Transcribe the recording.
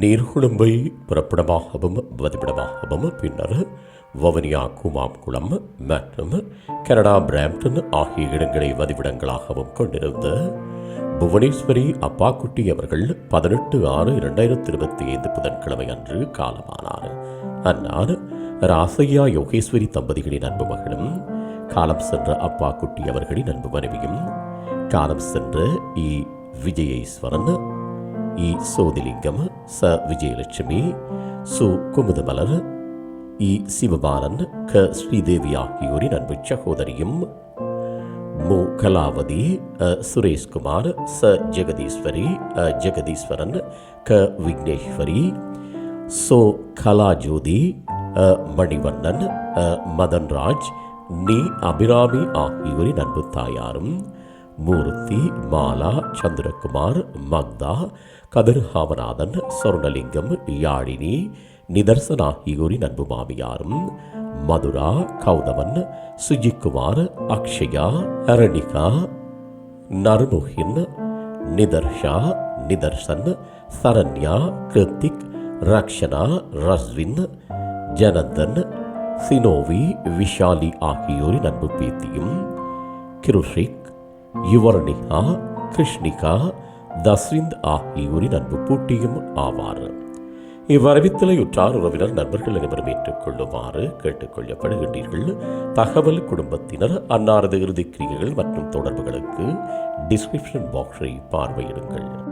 நீர்குழம்பை புறப்படமாகவும் வதிப்பிடமாகவும் பின்னர் வவனியா குமாம் குளம் மற்றும் கனடா பிராம்டன் ஆகிய இடங்களை வதிவிடங்களாகவும் கொண்டிருந்த புவனேஸ்வரி அப்பாக்குட்டி அவர்கள் பதினெட்டு ஆறு இரண்டாயிரத்தி இருபத்தி ஐந்து புதன்கிழமை அன்று காலமானார். அன்னார் ராசையா யோகேஸ்வரி தம்பதிகளின் அன்பு மகளும் காலம் சென்ற அப்பாக்குட்டி அவர்களின் அன்பு மனைவியும் காலம் சென்ற இ. விஜயேஸ்வரன் இ சோதிலிங்கம் ச விஜயலட்சுமி சு குமுதமலர் இ சிவபாலன் க ஸ்ரீதேவி ஆகியோரின் அன்பு சகோதரியும் மு கலாவதி அ சுரேஷ்குமார் ச ஜெகதீஸ்வரி அ ஜெகதீஸ்வரன் க விக்னேஸ்வரி சோ கலாஜோதி அ மணிவண்ணன் அ மதன்ராஜ் நீ அபிராமி ஆகியோரின் அன்பு தாயாரும் மூர்த்தி மாலா சந்திரகுமார் மக்தா கதிர்ஹாமநாதன் சொர்ணலிங்கம் யாழினி நிதர்சன் ஆகியோரின் அன்பு மாமியாரும் மதுரா கௌதவன் சுஜிக்குமார் அக்ஷயா அரணிகா நர்முகின் நிதர்ஷா நிதர்சன் சரண்யா கிருத்திக் ரக்ஷனா ரஸ்வின் ஜனந்தன் சினோவி விஷாலி ஆகியோரின் அன்பு பேத்தியும் கிருஷிக் யுவர்ணிகா கிருஷ்ணிகா தஸ்ரிந்த் ஆகியோரின் அன்பு பூட்டியும் ஆவார். இவ்வரவித்தலையுற்றார் உறவினர் நண்பர்கள் அனைவரும் ஏற்றுக்கொள்ளுமாறு கேட்டுக்கொள்ளப்படுகின்றீர்கள். தகவல் குடும்பத்தினர் அன்னாரது இறுதிக் கிரியைகள் மற்றும் தொடர்புகளுக்கு டிஸ்கிரிப்ஷன் பாக்ஸை பார்வையிடுங்கள்.